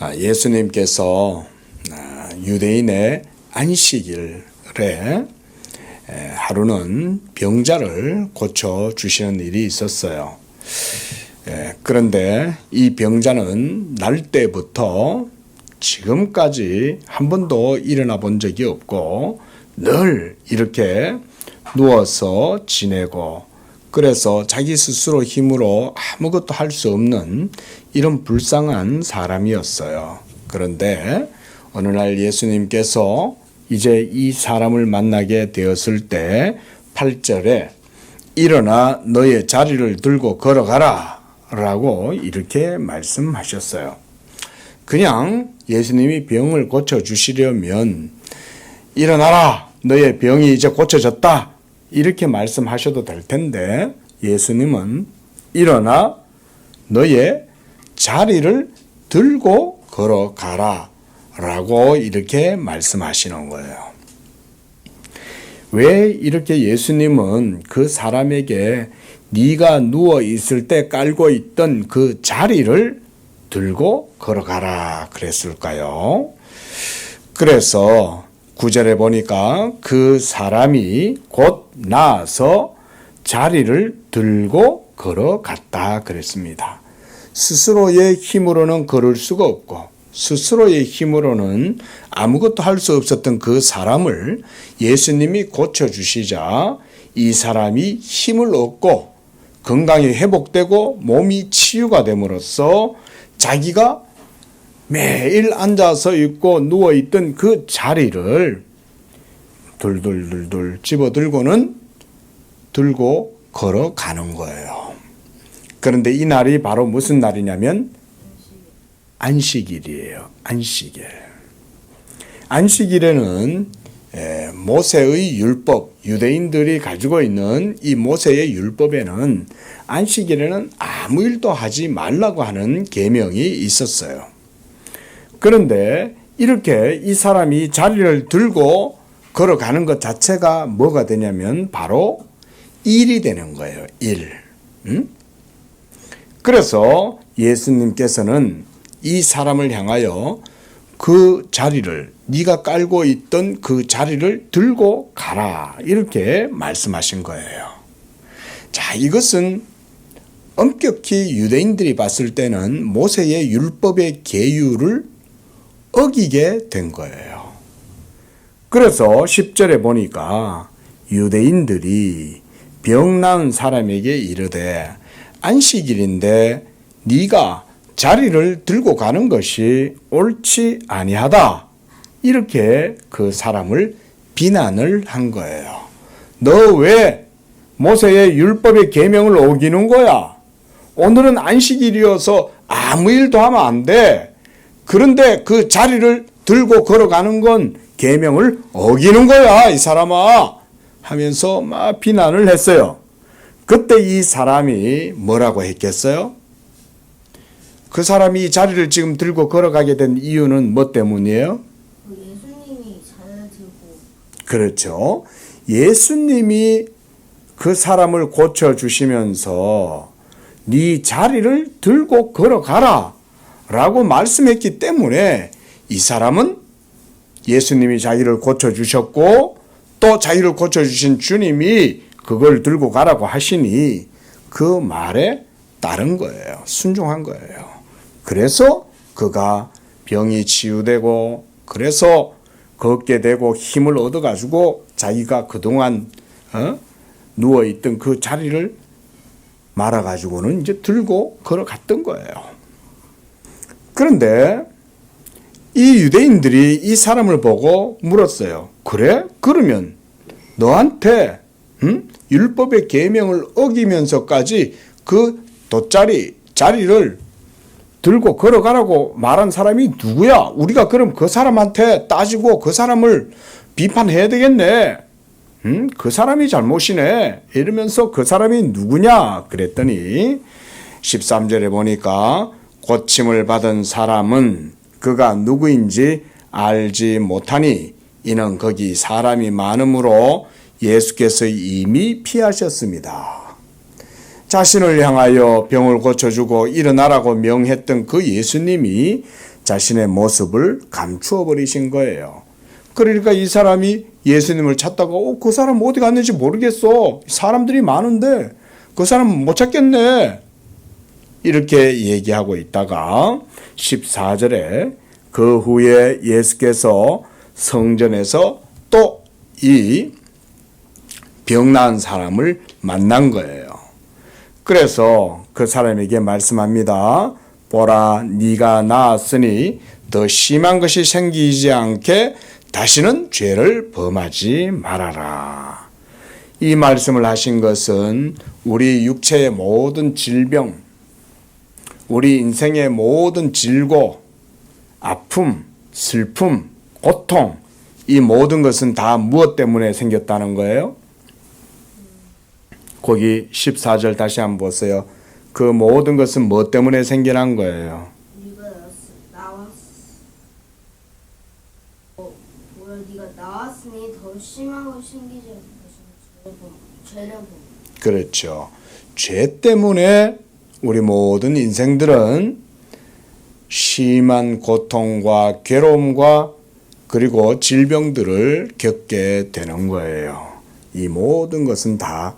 아, 예수님께서 아, 유대인의 안식일에 에, 하루는 병자를 고쳐 주시는 일이 있었어요. 에, 그런데 이 병자는 날 때부터 지금까지 한 번도 일어나 본 적이 없고 늘 이렇게 누워서 지내고 그래서 자기 스스로 힘으로 아무것도 할 수 없는 이런 불쌍한 사람이었어요. 그런데 어느 날 예수님께서 이제 이 사람을 만나게 되었을 때 8절에 일어나 너의 자리를 들고 걸어가라 라고 이렇게 말씀하셨어요. 그냥 예수님이 병을 고쳐 주시려면 일어나라 너의 병이 이제 고쳐졌다 이렇게 말씀하셔도 될 텐데 예수님은 일어나 너의 자리를 들고 걸어가라 라고 이렇게 말씀하시는 거예요. 왜 이렇게 예수님은 그 사람에게 네가 누워 있을 때 깔고 있던 그 자리를 들고 걸어가라 그랬을까요? 그래서 구절에 보니까 그 사람이 곧 나아서 자리를 들고 걸어갔다 그랬습니다. 스스로의 힘으로는 걸을 수가 없고 스스로의 힘으로는 아무것도 할 수 없었던 그 사람을 예수님이 고쳐주시자 이 사람이 힘을 얻고 건강이 회복되고 몸이 치유가 됨으로써 자기가 매일 앉아서 있고 누워 있던 그 자리를 둘둘둘둘 집어 들고는 들고 걸어가는 거예요. 그런데 이 날이 바로 무슨 날이냐면 안식일이에요. 안식일. 안식일에는 에, 모세의 율법, 유대인들이 가지고 있는 이 모세의 율법에는 안식일에는 아무 일도 하지 말라고 하는 계명이 있었어요. 그런데 이렇게 이 사람이 자리를 들고 걸어가는 것 자체가 뭐가 되냐면 바로 일이 되는 거예요. 일. 음? 그래서 예수님께서는 이 사람을 향하여 그 자리를 네가 깔고 있던 그 자리를 들고 가라 이렇게 말씀하신 거예요. 자, 이것은 엄격히 유대인들이 봤을 때는 모세의 율법의 계율을 어기게 된 거예요. 그래서 10절에 보니까 유대인들이 병 나은 사람에게 이르되 안식일인데 네가 자리를 들고 가는 것이 옳지 아니하다. 이렇게 그 사람을 비난을 한 거예요. 너 왜 모세의 율법의 계명을 어기는 거야? 오늘은 안식일이어서 아무 일도 하면 안 돼. 그런데 그 자리를 들고 걸어가는 건 계명을 어기는 거야, 이 사람아. 하면서 막 비난을 했어요. 그때 이 사람이 뭐라고 했겠어요? 그 사람이 이 자리를 지금 들고 걸어가게 된 이유는 뭐 때문이에요? 그 예수님이 잘 들고 그렇죠. 예수님이 그 사람을 고쳐 주시면서 네 자리를 들고 걸어가라 라고 말씀했기 때문에 이 사람은 예수님이 자기를 고쳐 주셨고 또 자기를 고쳐 주신 주님이 그걸 들고 가라고 하시니 그 말에 따른 거예요. 순종한 거예요. 그래서 그가 병이 치유되고 그래서 걷게 되고 힘을 얻어가지고 자기가 그동안 어? 누워있던 그 자리를 말아가지고는 이제 들고 걸어갔던 거예요. 그런데 이 유대인들이 이 사람을 보고 물었어요. 그래? 그러면 너한테 음? 율법의 계명을 어기면서까지 그 돗자리 자리를 들고 걸어가라고 말한 사람이 누구야? 우리가 그럼 그 사람한테 따지고 그 사람을 비판해야 되겠네. 음? 그 사람이 잘못이네. 이러면서 그 사람이 누구냐? 그랬더니 13절에 보니까 고침을 받은 사람은 그가 누구인지 알지 못하니 이는 거기 사람이 많으므로 예수께서 이미 피하셨습니다. 자신을 향하여 병을 고쳐주고 일어나라고 명했던 그 예수님이 자신의 모습을 감추어 버리신 거예요. 그러니까 이 사람이 예수님을 찾다가 어, 그 사람 어디 갔는지 모르겠어. 사람들이 많은데 그 사람 못 찾겠네. 이렇게 얘기하고 있다가 14절에 그 후에 예수께서 성전에서 또 이 병난 사람을 만난 거예요. 그래서 그 사람에게 말씀합니다. 보라, 네가 나았으니 더 심한 것이 생기지 않게 다시는 죄를 범하지 말아라. 이 말씀을 하신 것은 우리 육체의 모든 질병, 우리 인생의 모든 질고, 아픔, 슬픔, 고통, 이 모든 것은 다 무엇 때문에 생겼다는 거예요? 거기 14절 다시 한번 보세요. 그 모든 것은 뭐 때문에 생겨난 거예요? 어, 그렇죠. 죄 때문에 우리 모든 인생들은 심한 고통과 괴로움과 그리고 질병들을 겪게 되는 거예요. 이 모든 것은 다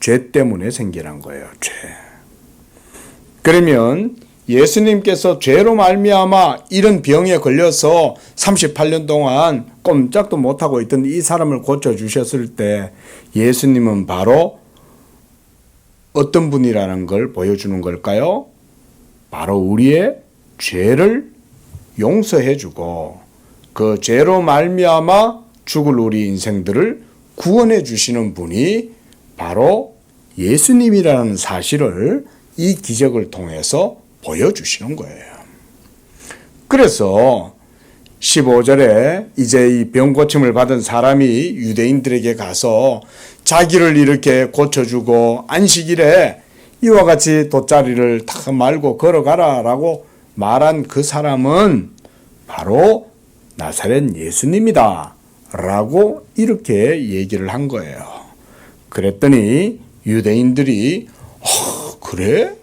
죄 때문에 생겨난 거예요. 죄. 그러면 예수님께서 죄로 말미암아 이런 병에 걸려서 38년 동안 꼼짝도 못하고 있던 이 사람을 고쳐 주셨을 때 예수님은 바로 어떤 분이라는 걸 보여주는 걸까요? 바로 우리의 죄를 용서해 주고 그 죄로 말미암아 죽을 우리 인생들을 구원해 주시는 분이 바로 예수님이라는 사실을 이 기적을 통해서 보여주시는 거예요. 그래서 15절에 이제 이 병 고침을 받은 사람이 유대인들에게 가서 자기를 이렇게 고쳐주고 안식일에 이와 같이 돗자리를 탁 말고 걸어가라 라고 말한 그 사람은 바로 나사렛 예수님이다. 라고 이렇게 얘기를 한 거예요. 그랬더니 유대인들이 어, 그래?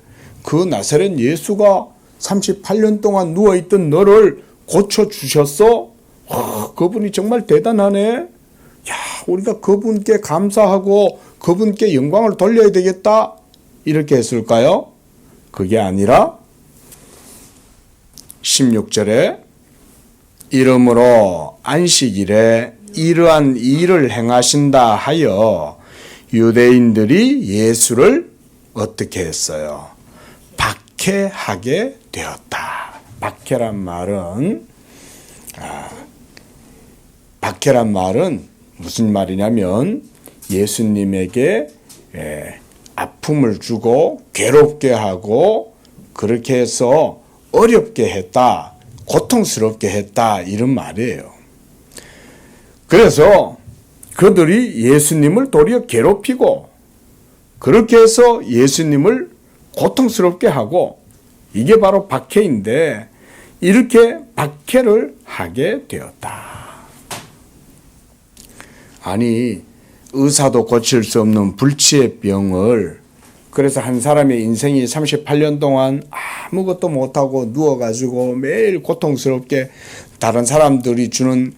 그 나사렛 예수가 38년 동안 누워있던 너를 고쳐주셨어? 어, 그분이 정말 대단하네. 야, 우리가 그분께 감사하고 그분께 영광을 돌려야 되겠다. 이렇게 했을까요? 그게 아니라 16절에 이름으로 안식일에 이러한 일을 행하신다 하여 유대인들이 예수를 어떻게 했어요? 박해하게 되었다. 박해란 말은 아, 박해란 말은 무슨 말이냐면 예수님에게 예, 아픔을 주고 괴롭게 하고 그렇게 해서 어렵게 했다, 고통스럽게 했다 이런 말이에요. 그래서 그들이 예수님을 도리어 괴롭히고 그렇게 해서 예수님을 고통스럽게 하고 이게 바로 박해인데 이렇게 박해를 하게 되었다. 아니 의사도 고칠 수 없는 불치의 병을 그래서 한 사람의 인생이 38년 동안 아무것도 못하고 누워가지고 매일 고통스럽게 다른 사람들이 주는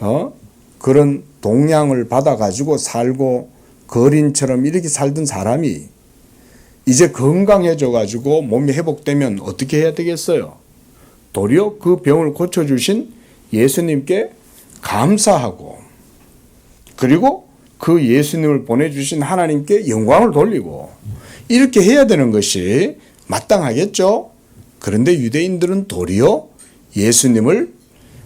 어? 그런 동량을 받아가지고 살고 거린처럼 이렇게 살던 사람이 이제 건강해져 가지고 몸이 회복되면 어떻게 해야 되겠어요? 도리어 그 병을 고쳐 주신 예수님께 감사하고 그리고 그 예수님을 보내 주신 하나님께 영광을 돌리고 이렇게 해야 되는 것이 마땅하겠죠. 그런데 유대인들은 도리어 예수님을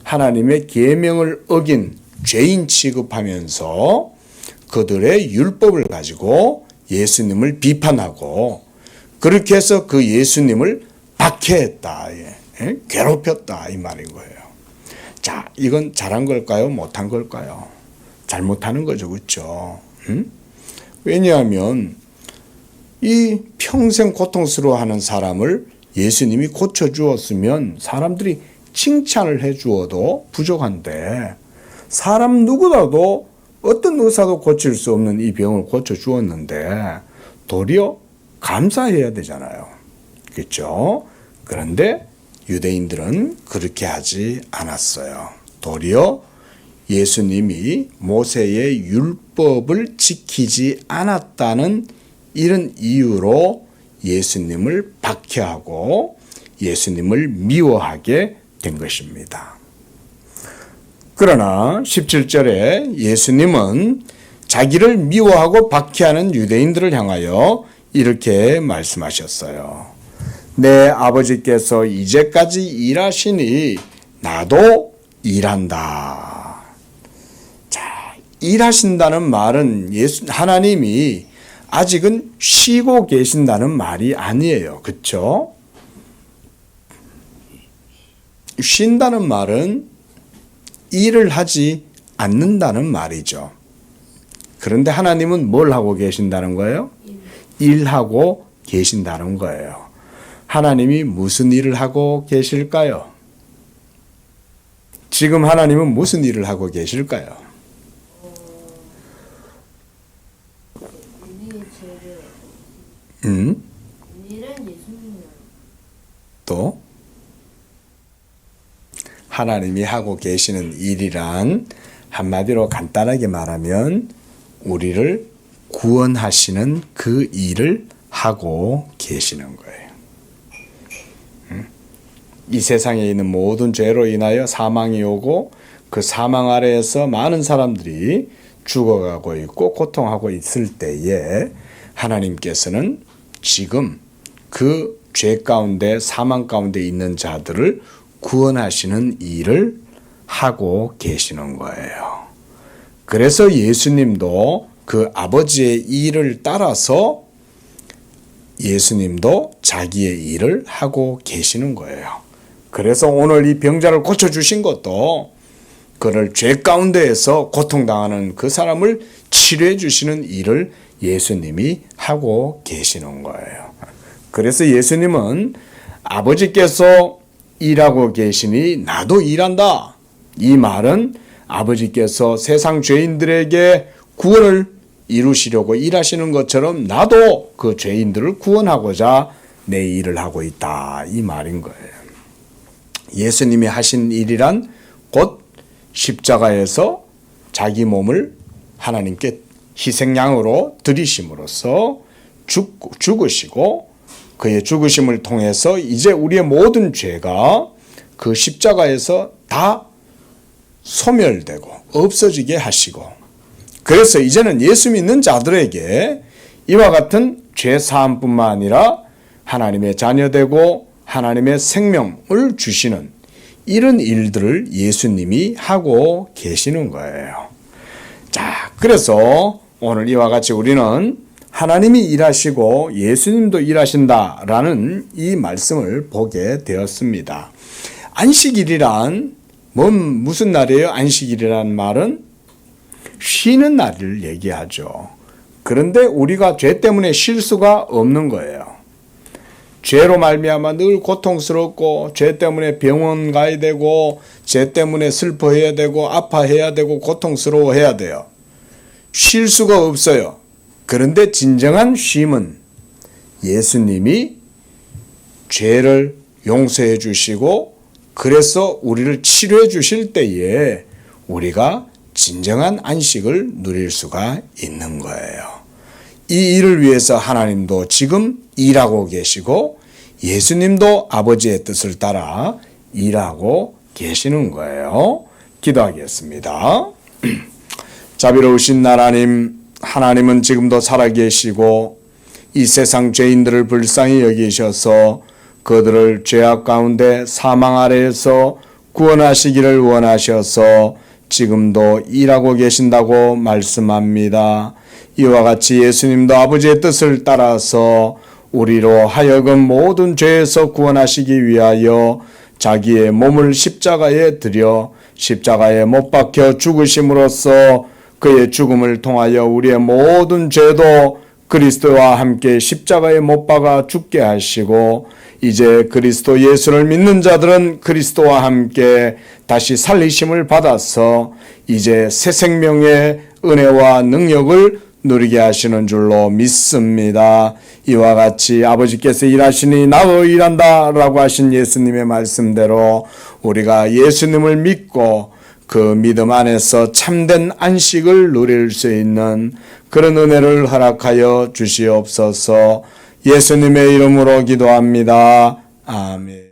하나님의 계명을 어긴 죄인 취급하면서 그들의 율법을 가지고 예수님을 비판하고 그렇게 해서 그 예수님을 박해했다. 예? 괴롭혔다. 이 말인 거예요. 자, 이건 잘한 걸까요? 못한 걸까요? 잘못하는 거죠. 그렇죠? 음? 왜냐하면 이 평생 고통스러워하는 사람을 예수님이 고쳐 주었으면 사람들이 칭찬을 해 주어도 부족한데 사람 누구라도 어떤 의사도 고칠 수 없는 이 병을 고쳐 주었는데 도리어 감사해야 되잖아요. 그렇죠? 그런데 유대인들은 그렇게 하지 않았어요. 도리어 예수님이 모세의 율법을 지키지 않았다는 이런 이유로 예수님을 박해하고 예수님을 미워하게 된 것입니다. 그러나 17절에 예수님은 자기를 미워하고 박해하는 유대인들을 향하여 이렇게 말씀하셨어요. 내 아버지께서 이제까지 일하시니 나도 일한다. 자, 일하신다는 말은 예수 하나님이 아직은 쉬고 계신다는 말이 아니에요. 그렇죠? 쉰다는 말은 일을 하지 않는다는 말이죠. 그런데 하나님은 뭘 하고 계신다는 거예요? 일하고 계신다는 거예요. 하나님이 무슨 일을 하고 계실까요? 지금 하나님은 무슨 일을 하고 계실까요? 음? 또 하나님이 하고 계시는 일이란 한마디로 간단하게 말하면 우리를 구원하시는 그 일을 하고 계시는 거예요. 음? 이 세상에 있는 모든 죄로 인하여 사망이 오고 그 사망 아래에서 많은 사람들이 죽어가고 있고 고통하고 있을 때에 하나님께서는 지금 그 죄 가운데 사망 가운데 있는 자들을 구원하시는 일을 하고 계시는 거예요. 그래서 예수님도 그 아버지의 일을 따라서 예수님도 자기의 일을 하고 계시는 거예요. 그래서 오늘 이 병자를 고쳐주신 것도 그를 죄 가운데에서 고통당하는 그 사람을 치료해 주시는 일을 예수님이 하고 계시는 거예요. 그래서 예수님은 아버지께서 일하고 계시니 나도 일한다. 이 말은 아버지께서 세상 죄인들에게 구원을 이루시려고 일하시는 것처럼 나도 그 죄인들을 구원하고자 내 일을 하고 있다. 이 말인 거예요. 예수님이 하신 일이란 곧 십자가에서 자기 몸을 하나님께 희생양으로 드리심으로써 죽, 죽으시고 그의 죽으심을 통해서 이제 우리의 모든 죄가 그 십자가에서 다 소멸되고 없어지게 하시고 그래서 이제는 예수 믿는 자들에게 이와 같은 죄 사함뿐만 아니라 하나님의 자녀되고 하나님의 생명을 주시는 이런 일들을 예수님이 하고 계시는 거예요. 자, 그래서 오늘 이와 같이 우리는 하나님이 일하시고 예수님도 일하신다라는 이 말씀을 보게 되었습니다. 안식일이란 뭔 무슨 날이에요? 안식일이란 말은 쉬는 날을 얘기하죠. 그런데 우리가 죄 때문에 쉴 수가 없는 거예요. 죄로 말미암아 늘 고통스럽고 죄 때문에 병원 가야 되고 죄 때문에 슬퍼해야 되고 아파해야 되고 고통스러워해야 돼요. 쉴 수가 없어요. 그런데 진정한 쉼은 예수님이 죄를 용서해 주시고 그래서 우리를 치료해 주실 때에 우리가 진정한 안식을 누릴 수가 있는 거예요. 이 일을 위해서 하나님도 지금 일하고 계시고 예수님도 아버지의 뜻을 따라 일하고 계시는 거예요. 기도하겠습니다. 자비로우신 나라님, 하나님은 지금도 살아계시고 이 세상 죄인들을 불쌍히 여기셔서 그들을 죄악 가운데 사망 아래에서 구원하시기를 원하셔서 지금도 일하고 계신다고 말씀합니다. 이와 같이 예수님도 아버지의 뜻을 따라서 우리로 하여금 모든 죄에서 구원하시기 위하여 자기의 몸을 십자가에 들여 십자가에 못 박혀 죽으심으로써 그의 죽음을 통하여 우리의 모든 죄도 그리스도와 함께 십자가에 못 박아 죽게 하시고 이제 그리스도 예수를 믿는 자들은 그리스도와 함께 다시 살리심을 받아서 이제 새 생명의 은혜와 능력을 누리게 하시는 줄로 믿습니다. 이와 같이 아버지께서 일하시니 나도 일한다 라고 하신 예수님의 말씀대로 우리가 예수님을 믿고 그 믿음 안에서 참된 안식을 누릴 수 있는 그런 은혜를 허락하여 주시옵소서 예수님의 이름으로 기도합니다. 아멘.